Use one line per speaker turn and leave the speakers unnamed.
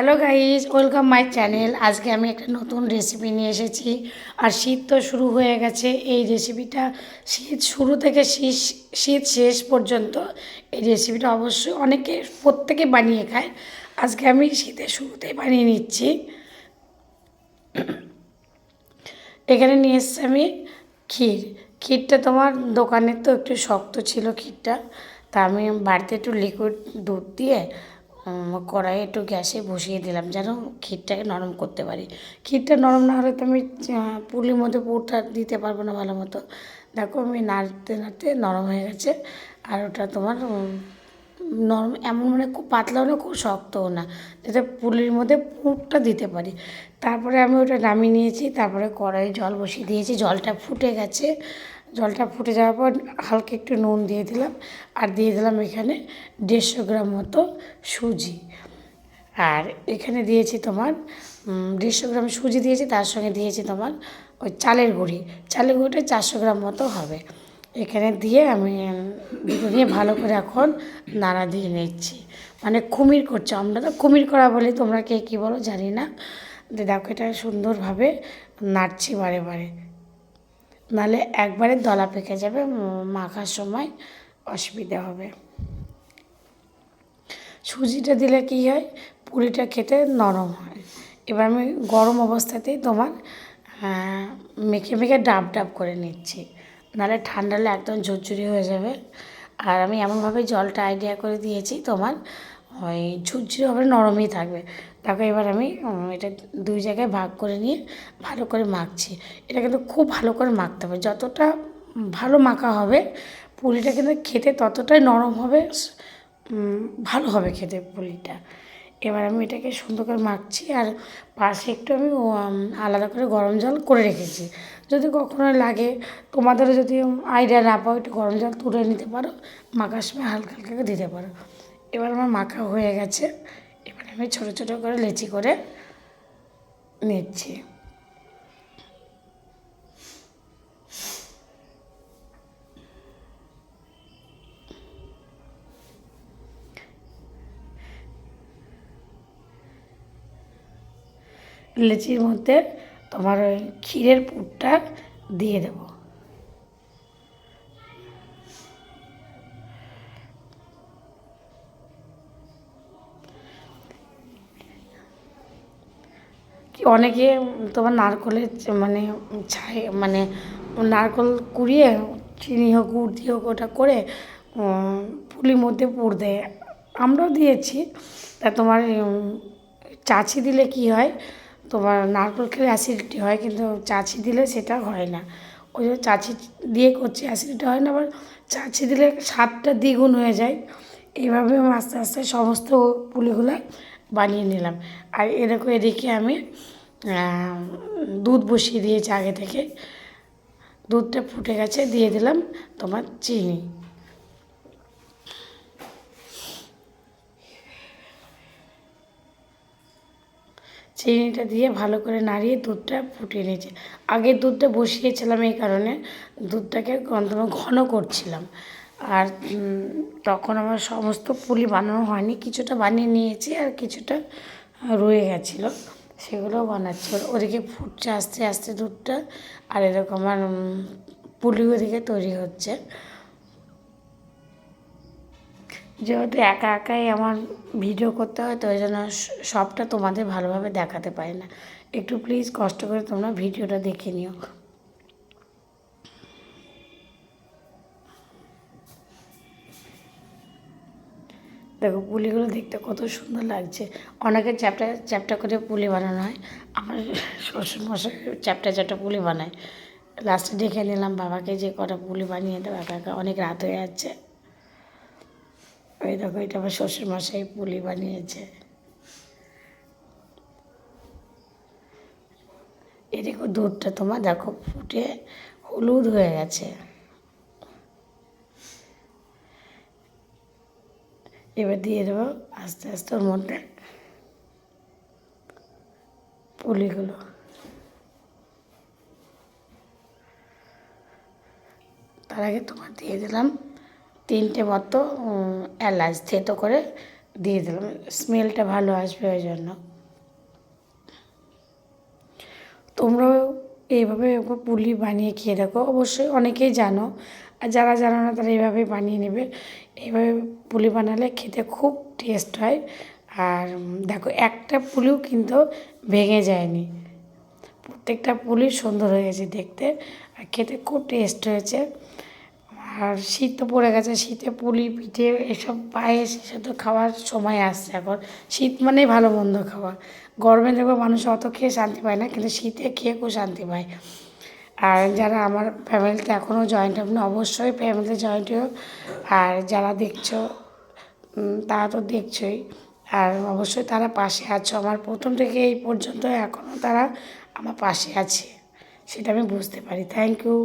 Hello guys welcome my channel আজকে আমি একটা নতুন রেসিপি নিয়ে এসেছি। আর শীত তো শুরু হয়ে গেছে। এই রেসিপিটা শীত শুরু থেকে শীত শীত শেষ পর্যন্ত এই রেসিপিটা অবশ্যই অনেকে প্রত্যেকে বানিয়ে খায়। আজকে আমি শীতের শুরুতেই বানিয়ে নিচ্ছি। এখানে নিয়ে এসছি আমি ক্ষীর। ক্ষীরটা তোমার দোকানের তো একটু শক্ত ছিল ক্ষীরটা। তা আমি বাড়িতে একটু লিকুইড দুধ দিয়ে উম, কড়াইয়ে একটু গ্যাসে বসিয়ে দিলাম যেন ক্ষীরটাকে নরম করতে পারি। ক্ষীরটা নরম না হলে তো আমি পুলির মধ্যে পুরটা দিতে পারব না ভালো মতো। দেখো আমি নাড়তে নাড়তে নরম হয়ে গেছে। আর ওটা তোমার নরম এমন মানে খুব পাতলাও না খুব শক্তও না। যাতে পুলির মধ্যে পুরটা দিতে পারি। তারপরে আমি ওটা নামিয়ে নিয়েছি। তারপরে কড়াইয়ে জল বসিয়ে দিয়েছি। জলটা ফুটে গেছে। জলটা ফুটে যাওয়ার পর হালকা একটু নুন দিয়ে দিলাম। আর দিয়ে দিলাম এখানে দেড়শো গ্রাম মতো সুজি। আর এখানে দিয়েছি তোমার দেড়শো গ্রাম সুজি দিয়েছি, তার সঙ্গে দিয়েছি তোমার ওই চালের গুঁড়ি। চালের গুঁড়িটা চারশো গ্রাম মতো হবে। এখানে দিয়ে আমি দিয়ে ভালো করে এখন নাড়া দিয়ে নিচ্ছি। মানে কুমির করছে, আমরা তো কুমির করা বলি, তোমরা কে কী বলো জানি না। দেখো এটা সুন্দরভাবে নাড়ছি বারে বারে। নাহলে একবারে দলা পেকে যাবে মাখার সময় অসুবিধা হবে। সুজিটা দিলে কী হয়? পুরিটা খেতে নরম হয়। এবার আমি গরম অবস্থাতেই তোমার মেখে মেখে ডাব ডাব করে নিচ্ছি। নাহলে ঠান্ডালে একদম ঝুরঝুরি হয়ে যাবে। আর আমি এমনভাবে জলটা আইডিয়া করে দিয়েছি তোমার ওই ঝুরঝুরি হবে নরমই থাকবে। তারপর এবার আমি এটা দুই জায়গায় ভাগ করে নিয়ে ভালো করে মাখছি। এটা কিন্তু খুব ভালো করে মাখতে হবে। যতটা ভালো মাখা হবে পুরিটা কিন্তু খেতে ততটাই নরম হবে ভালো হবে খেতে পুরিটা এবার আমি এটাকে সুন্দর করে মাখছি আর পাশে একটু আমি আলাদা করে গরম জল করে রেখেছি। যদি কখনো লাগে, তোমাদেরও যদি আইডিয়া না পাও, একটু গরম জল তুলে নিতে পারো, মাখার সময় হালকা হালকা দিতে পারো। এবার আমার মাখা হয়ে গেছে। এবার আমি ছোটো ছোটো করে লেচি করে নিচ্ছি। লেচির মধ্যে তোমার ওই ক্ষীরের পুরটা দিয়ে দেবো। অনেকে তোমার নারকলের মানে ছাই মানে নারকল কুড়িয়ে চিনি হোক, গুড় হোক, ওটা করে পুলির মধ্যে পুর দেয়। আমরাও দিয়েছি। তা তোমার চাছি দিলে কি হয়? তোমার নারকল খেলে অ্যাসিডিটি হয়, কিন্তু চাছি দিলে সেটা হয় না। ওই জন্য চাছি দিয়ে করছি অ্যাসিডিটি হয় না, আবার চাছি দিলে স্বাদটা দ্বিগুণ হয়ে যায়। এইভাবে আস্তে আস্তে সমস্ত পুলিগুলো বানিয়ে নিলাম। আর এরকম এদিকে আমি দুধ বসিয়ে দিয়েছি আগে থেকে। দুধটা ফুটে গেছে, দিয়ে দিলাম তোমার চিনি। চিনিটা দিয়ে ভালো করে নাড়িয়ে দুধটা ফুটিয়ে নিয়েছি। আগে দুধটা বসিয়েছিলাম এই কারণে দুধটাকে তোমার ঘন করছিলাম। আর তখন আমার সমস্ত পুলি বানানো হয়নি। কিছুটা বানিয়ে নিয়েছি আর কিছুটা রয়ে গেছিল। সেগুলো বানাচ্ছি। ওদিকে ফুটছে আস্তে আস্তে দুধটা আর এরকম আমার পুলি ওদিকে তৈরি হচ্ছে। যেহেতু একা একাই আমার ভিডিও করতে হয়, তো ওই জন্য সবটা তোমাদের ভালোভাবে দেখাতে পারি না। একটু প্লিজ কষ্ট করে তোমরা ভিডিওটা দেখে নিও। দেখো পুলিগুলো দেখতে কত সুন্দর লাগছে। অনেকে চ্যাপটা চ্যাপটা করে পুলি বানানো হয়। আমার শ্বশুরমশাই চ্যাপটা চ্যাপটা পুলি বানায়। লাস্টে ডেকে নিলাম বাবাকে যে কটা পুলি বানিয়ে দেবো একা একা অনেক রাত হয়ে যাচ্ছে। ওই দেখো, এটা আমার শ্বশুরমশাই পুলি বানিয়েছে। এদিকে দুধটা তোমার দেখো ফুটে হলুদ হয়ে গেছে। এবার দিয়ে দেবো আস্তে আস্তে ওর মধ্যে পুলিগুলো। তার আগে তোমার দিয়ে দিলাম তিনটে মতো এলাচ থেতো করে দিয়ে দিলাম। স্মেলটা ভালো আসবে ওই জন্য। তোমরাও এইভাবে পুলি বানিয়ে খেয়ে দেখো। অবশ্যই অনেকেই জানো আর যারা জানো না তারা এইভাবে বানিয়ে নেবে। এইভাবে পুলি বানালে খেতে খুব টেস্ট হয়। আর দেখো, একটা পুলিও কিন্তু ভেঙে যায়নি। প্রত্যেকটা পুলি সুন্দর হয়েছে দেখতে আর খেতে খুব টেস্ট হয়েছে। আর শীত তো পড়ে গেছে, শীতে পুলি, পিঠে এসব পায়েস এসব তো খাওয়ার সময় আসছে এখন। শীত মানেই ভালো মন্দ খাওয়া। গরমে দেখব মানুষ অত খেয়ে শান্তি পায় না, কিন্তু শীতে খেয়ে খুব শান্তি পায়। আর যারা আমার ফ্যামিলিতে এখনও জয়েন্ট হবে না, অবশ্যই ফ্যামিলিতে জয়েন্ট হোক আর যারা দেখছ তারা তো দেখছোই। আর অবশ্যই তারা পাশে আছো। আমার প্রথম থেকে এই পর্যন্ত এখনও তারা আমার পাশে আছে, সেটা আমি বুঝতে পারি। Thank you